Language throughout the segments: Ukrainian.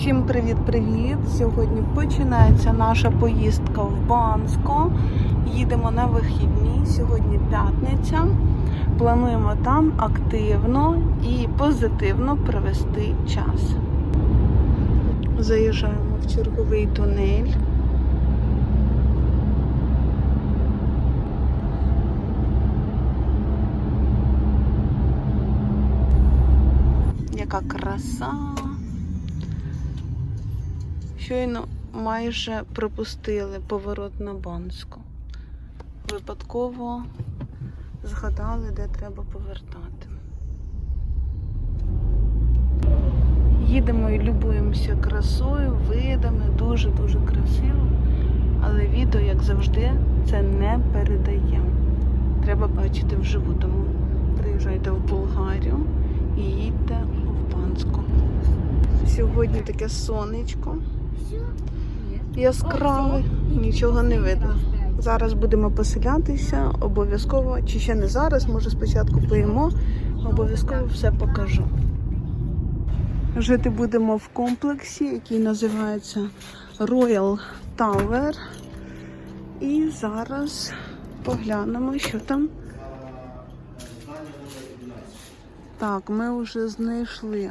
Всім привіт-привіт! Сьогодні починається наша поїздка в Банско. Їдемо на вихідні. Сьогодні п'ятниця. Плануємо там активно і позитивно провести час. Заїжджаємо в черговий тунель. Яка краса. Щойно майже пропустили поворот на Банську. Випадково згадали, де треба повертати. Їдемо і любуємося красою, видами, дуже-дуже красиво. Але відео, як завжди, це не передає. Треба бачити вживу, тому приїжджайте в Болгарію і їдьте в Банську. Сьогодні таке сонечко. Яскраве, нічого не видно. Зараз будемо поселятися, обов'язково, чи ще не зараз, може спочатку поїмо, обов'язково все покажу. Жити будемо в комплексі, який називається Royal Tower. І зараз поглянемо, що там. Так, ми вже знайшли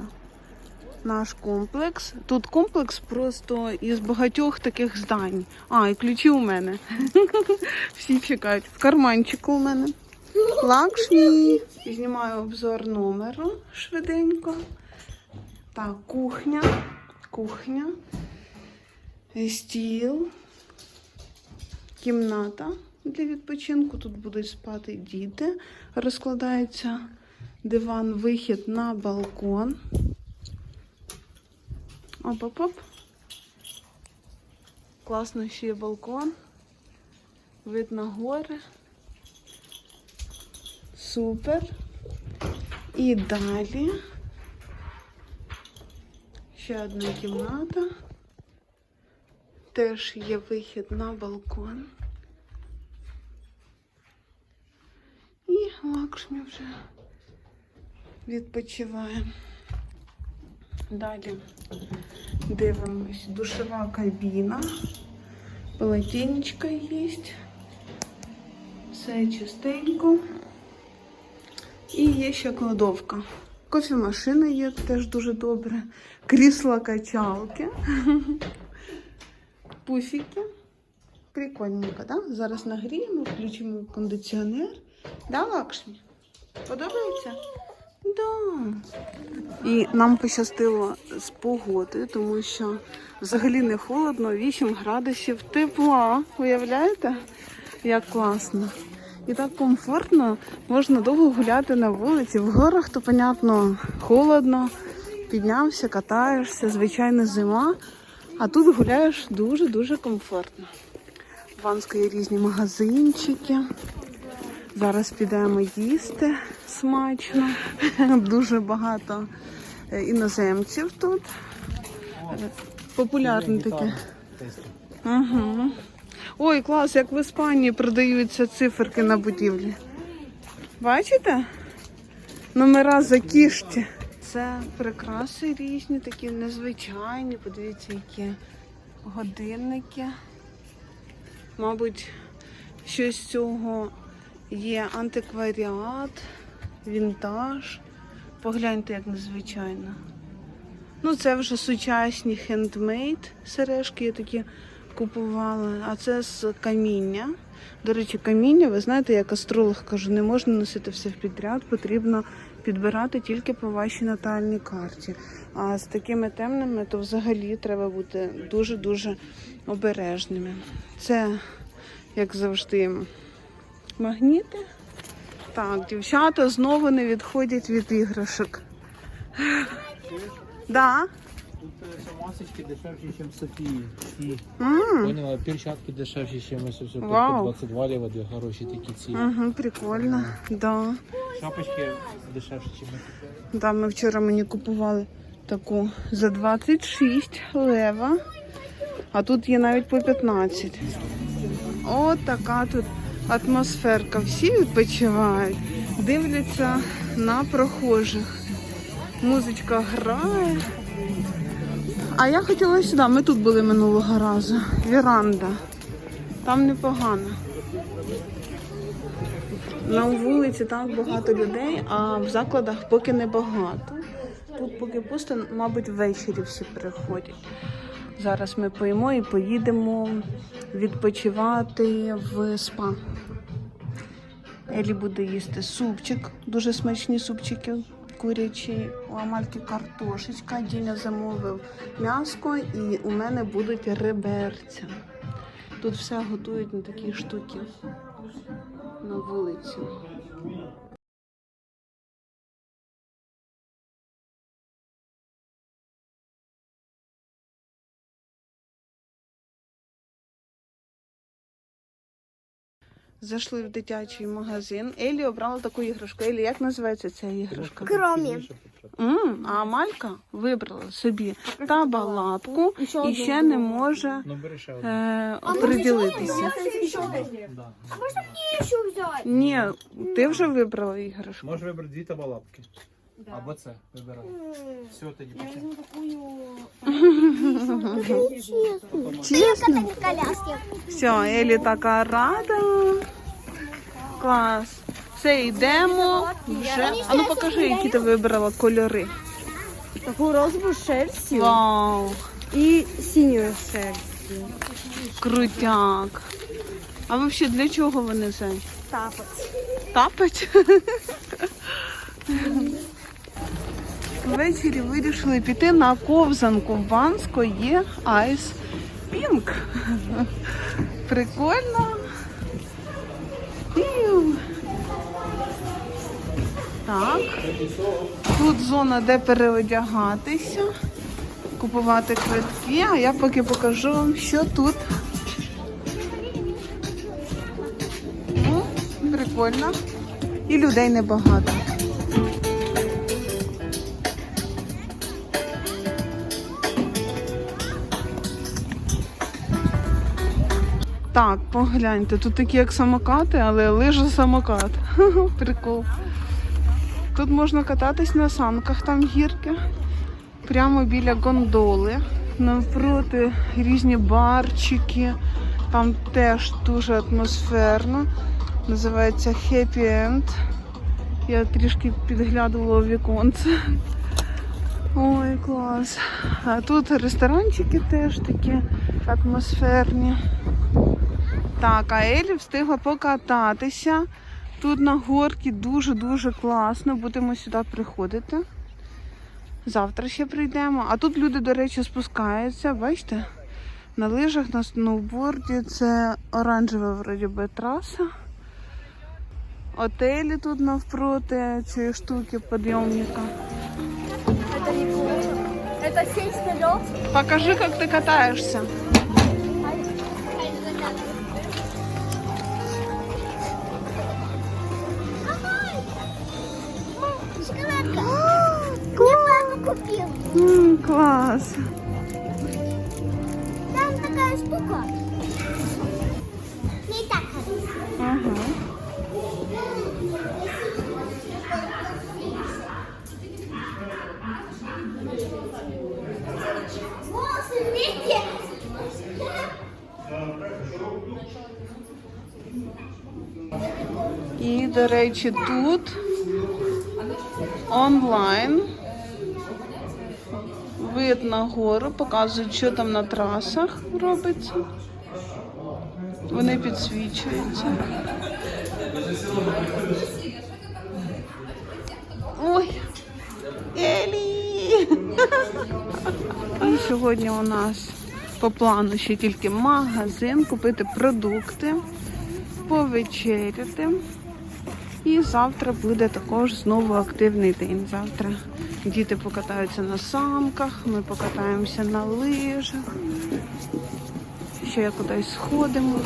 наш комплекс. Тут комплекс просто із багатьох таких здань. А, і ключі у мене. Всі чекають. В карманчику у мене. Лакшмі. Знімаю обзор номеру швиденько. Так, кухня. Кухня. Стіл. Кімната для відпочинку. Тут будуть спати діти. Розкладається диван, вихід на балкон. Оп-оп-оп. Класно ще є балкон. Вид на гори. Супер. І далі ще одна кімната. Теж є вихід на балкон. І Лакшмі вже відпочиває. Далі дивимось. Душова кабіна. Полотенечко є. Все чистенько. І є ще кладовка. Кофемашина є теж дуже добре. Крісла качалки. Пуфіки. Прикольненько, да? Зараз нагріємо, включимо кондиціонер. Да, Лакшмі? Подобається? Да. І нам пощастило з погодою, тому що взагалі не холодно, 8 градусів тепла. Уявляєте? Як класно. І так комфортно, можна довго гуляти на вулиці. В горах, то, понятно, холодно, піднявся, катаєшся, звичайно, зима. А тут гуляєш дуже-дуже комфортно. В Ванську є різні магазинчики. Зараз підемо їсти смачно. Дуже багато е, іноземців тут. Е, Популярне таке. Угу. Ой, клас, як в Іспанії продаються циферки на будівлі. Бачите? Номера за кішті. Це прикраси різні, такі незвичайні. Подивіться, які годинники. Мабуть, щось з цього є антикваріат, вінтаж. Погляньте, як незвичайно. Ну, це вже сучасні хендмейд сережки, я такі купувала. А це з каміння. До речі, каміння, ви знаєте, як астролог кажу, не можна носити все в підряд, потрібно підбирати тільки по вашій натальній карті. А з такими темними, то взагалі треба бути дуже-дуже обережними. Це, як завжди, магніти. Так, дівчата знову не відходять від іграшок. Да. Тут е, масочки дешевші, ніж Софії. Поняла, перчатки дешевші, ніж ось все. Вау. 22 ліва, де хороші такі ці. Угу, прикольно. Да. Шапочки дешевші, ніж ми купили. Да, ми вчора мені купували таку за 26 лева, а тут є навіть по 15. От така тут атмосферка. Всі відпочивають, дивляться на прохожих. Музичка грає. А я хотіла сюди. Ми тут були минулого разу. Віранда. Там непогано. На вулиці так багато людей, а в закладах поки не багато. Тут поки пусто, мабуть, ввечері всі приходять. Зараз ми поїмо і поїдемо відпочивати в спа. Елі буде їсти супчик, дуже смачні супчики курячі, у Амальки картошечка, Діня замовив м'яско і у мене будуть реберця. Тут все готують на такі штуки на вулиці. Зайшли в дитячий магазин. Елі обрала таку іграшку. Елі, як називається ця іграшка? Кромі. М, а Малька вибрала собі табалапку і ще не може Ну бери ще одну. е, оприділитися. Да. Можно мне еще взять? Ні, ти вже вибрала іграшку. Можеш вибрати дві табалапки. Або це вибирай. Все, тоді почнемо. Чесно? не коляски. Все, Елі така рада. Клас. Все, йдемо вже. А ну покажи, які ти вибрала кольори. Такую розовую шерсть Вау, и синюю шерсть. крутяк. А взагалі для чого вони це? Тапать. Тапать? Ввечері вирішили піти на ковзанку в Банско є Айс Пінк. Прикольно. Пів. Так. Тут зона, де переодягатися, купувати квитки, а я поки покажу вам, що тут. Ну, прикольно. І людей небагато. Так, погляньте, тут такі як самокати, але лижа самокат. Прикол. Тут можна кататись на санках, там гірки. Прямо біля гондоли. Навпроти різні барчики. Там теж дуже атмосферно. Називається Happy End. Я трішки підглядувала віконце. Ой, клас. А тут ресторанчики теж такі атмосферні. Так, а Елі встигла покататися. Тут на горці дуже-дуже класно. Будемо сюди приходити. Завтра ще прийдемо. А тут люди, до речі, спускаються, бачите? На лижах, на сноуборді. Це оранжева вроді би траса. Отелі тут навпроти цієї штуки підйомника. Это не. Покажи, як ти катаєшся. Купил. М, клас. Там такая штука. Не так хорошо. Ага. І, до речі, тут онлайн вид на гору, показують, що там на трасах робиться. Вони підсвічуються. Ой, Елі! І сьогодні у нас по плану ще тільки магазин, купити продукти, повечеряти. І завтра буде також знову активний день. Завтра діти покатаються на самках, ми покатаємося на лижах. Ще я кудись сходимо.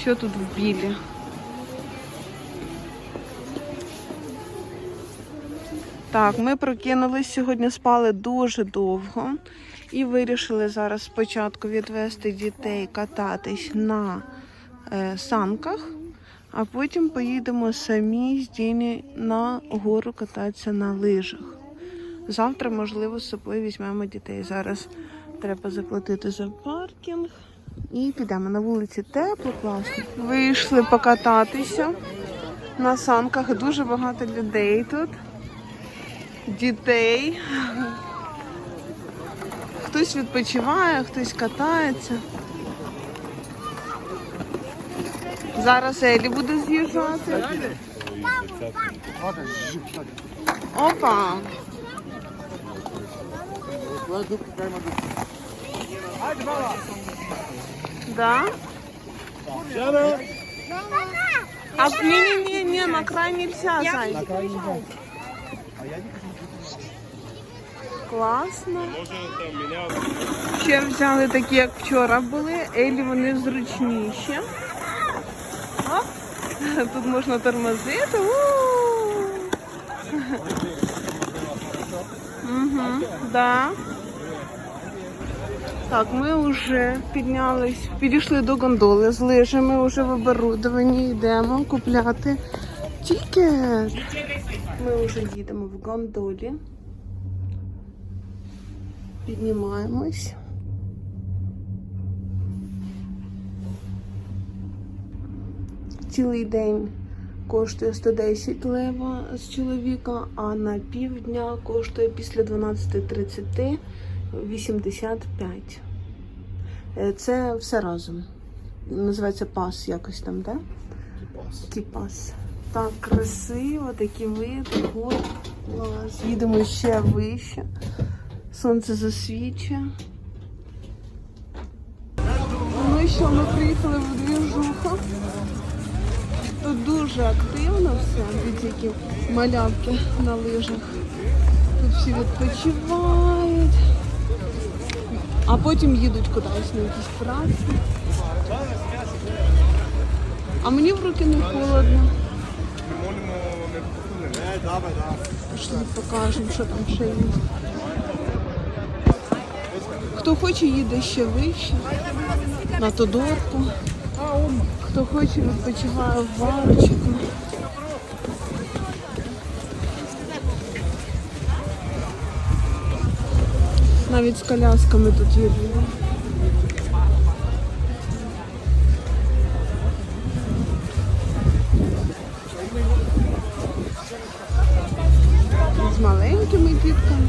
Що тут в білі? Так, ми прокинулись сьогодні, спали дуже довго і вирішили зараз спочатку відвести дітей кататись на е, санках, а потім поїдемо самі з Діні на гору кататися на лижах. Завтра, можливо, з собою візьмемо дітей. Зараз треба заплатити за паркінг. І підемо на вулиці тепло, класно. Вийшли покататися на санках. Дуже багато людей тут. Дітей. Хтось відпочиває, хтось катається. Зараз Елі буде з'їжджати. Опа! Да? А не-не-не, на край нельзя, Зай. Класно. Ще взяли такі, як вчора були. Елі вони зручніші. Оп. Тут можна тормозити. Угу, да. Так, ми вже піднялись, підійшли до гондоли з лижами, вже в оборудовані йдемо купляти тікет. Ми вже їдемо в гондолі. Піднімаємось. Цілий день коштує 110 лева з чоловіка, а на півдня коштує після 12.30 85. Е, Це все разом. Називається пас якось там? Да? Тіпас. Так красиво, такі види, гори. Клас. Їдемо ще вище. Сонце засвічує. Ну і що, ми приїхали в двіжуху. Тут дуже активно все, які малявки на лижах. Тут всі відпочивають, а потім їдуть кудись на якісь праці. А мені в руки не холодно. Пішли покажемо, що там ще є. Хто хоче, їде ще вище, на Тодорку. Хто хоче, відпочиває в барчику. Навіть з колясками тут є. З маленькими дітками.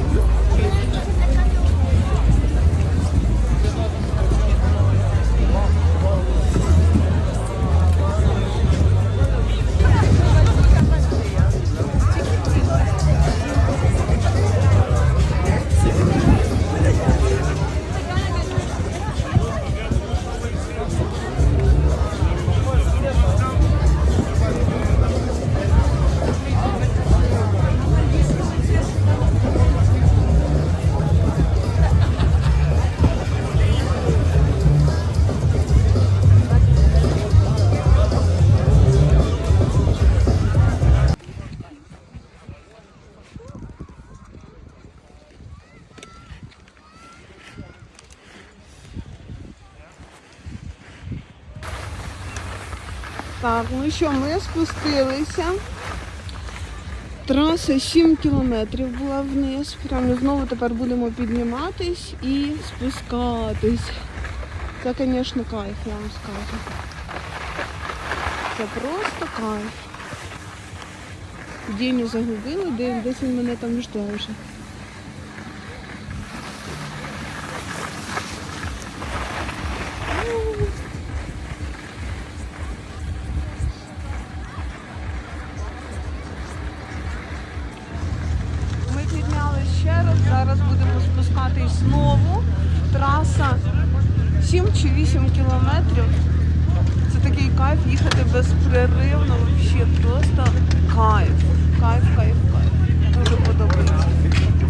Так, ну що, ми спустилися. Траса 7 кілометрів була вниз. Прямо знову тепер будемо підніматись і спускатись. Це, звісно, кайф, я вам скажу. Це просто кайф. Діню загубили, десь він мене там жде вже. Ще раз, зараз будемо спускатись знову. Траса 7 чи 8 кілометрів. Це такий кайф їхати безперервно, взагалі просто кайф. Кайф, кайф, кайф. Дуже подобається.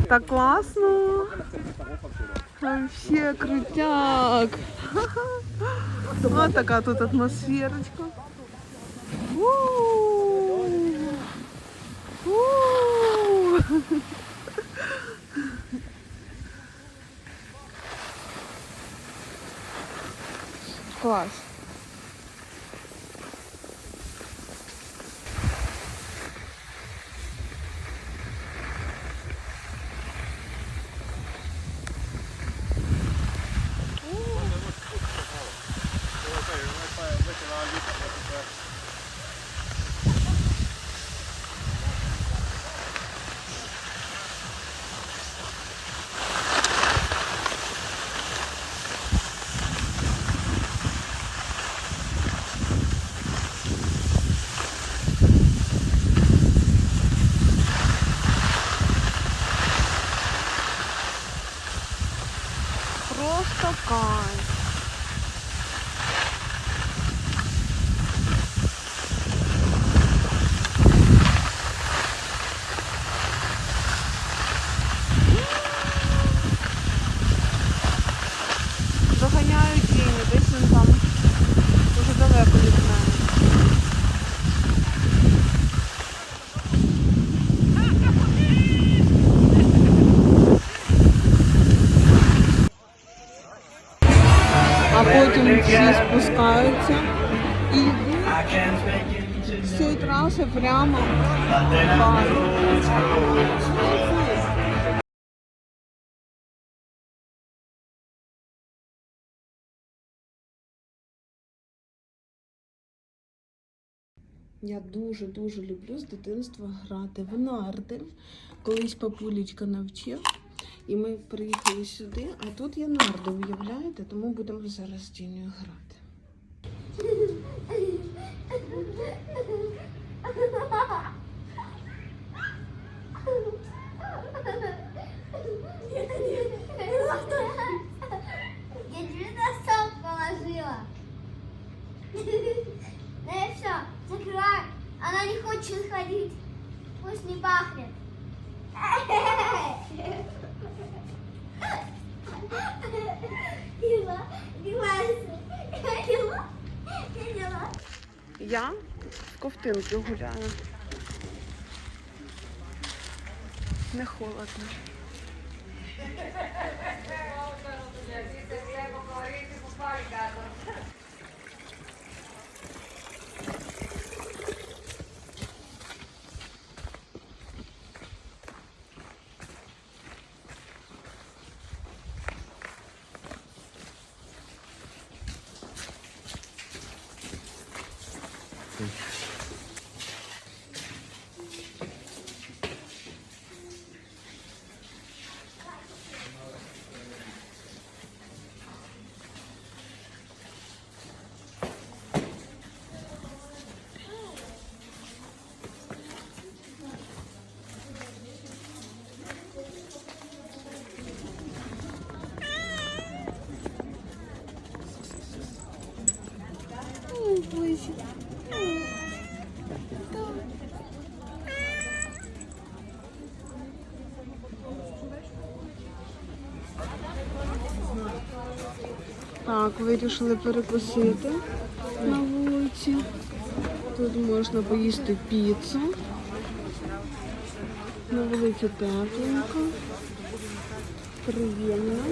Так класно. Вообще крутяк. Ось така тут атмосферочка. Клас. ストコー з цієї прямо. Я дуже-дуже люблю з дитинства грати в нарди. Колись папулечка навчив, і ми приїхали сюди, а тут є нарди, уявляєте? Тому будемо зараз з грати. Thank you. В гуляю. Не холодно. Так, вирішили перекусити на вулиці. Тут можна поїсти піцу. На вулиці тепленько. Приємно.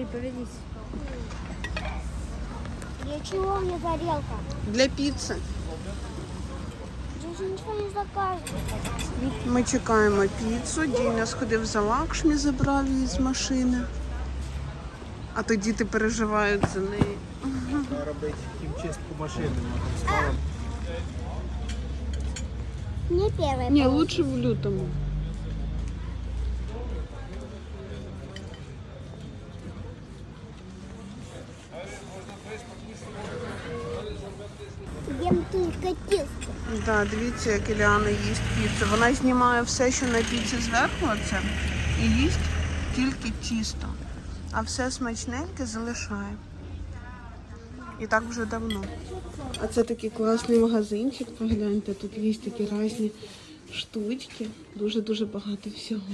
Эй, поведись. Для чего мне тарелка? Для ничего не заказываю. Ми чекаємо піцу. Діня сходив за лакшмі, забрав її з машини. А то діти переживають за неї. Треба робити хімчистку машини. Ні, лучше в лютому. Ем только тесто. Да, дивіться, як Іліана їсть піцу. Вона знімає все, що на піці зверху, оце, і їсть тільки тісто. А все смачненьке залишає. І так вже давно. А це такий класний магазинчик. Погляньте, тут є такі різні штучки. Дуже-дуже багато всього.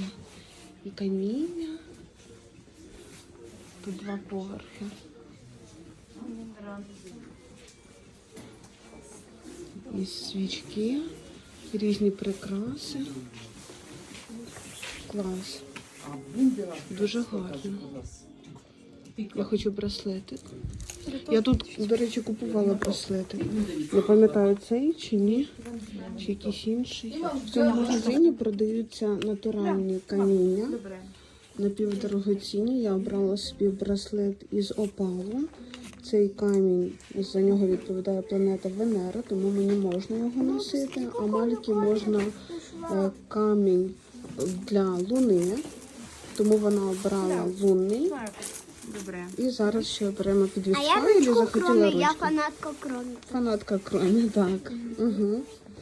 І каміння. Тут два поверхи. І свічки, різні прикраси. Клас. Дуже гарно. Я хочу браслетик. Я тут, до речі, купувала браслетик. Не пам'ятаю цей чи ні, чи якийсь інший. В цьому магазині продаються натуральні каміння. На Напівдорогоцінні. Я обрала собі браслет із опалу. Цей камінь за нього відповідає планета Венера, тому мені можна його носити. А мальки можна е, камінь для луни, тому вона обрала лунний. І зараз ще беремо А підвіску. я ручку захотіла я фанатка кроме. Фанатка кроме, так. Угу.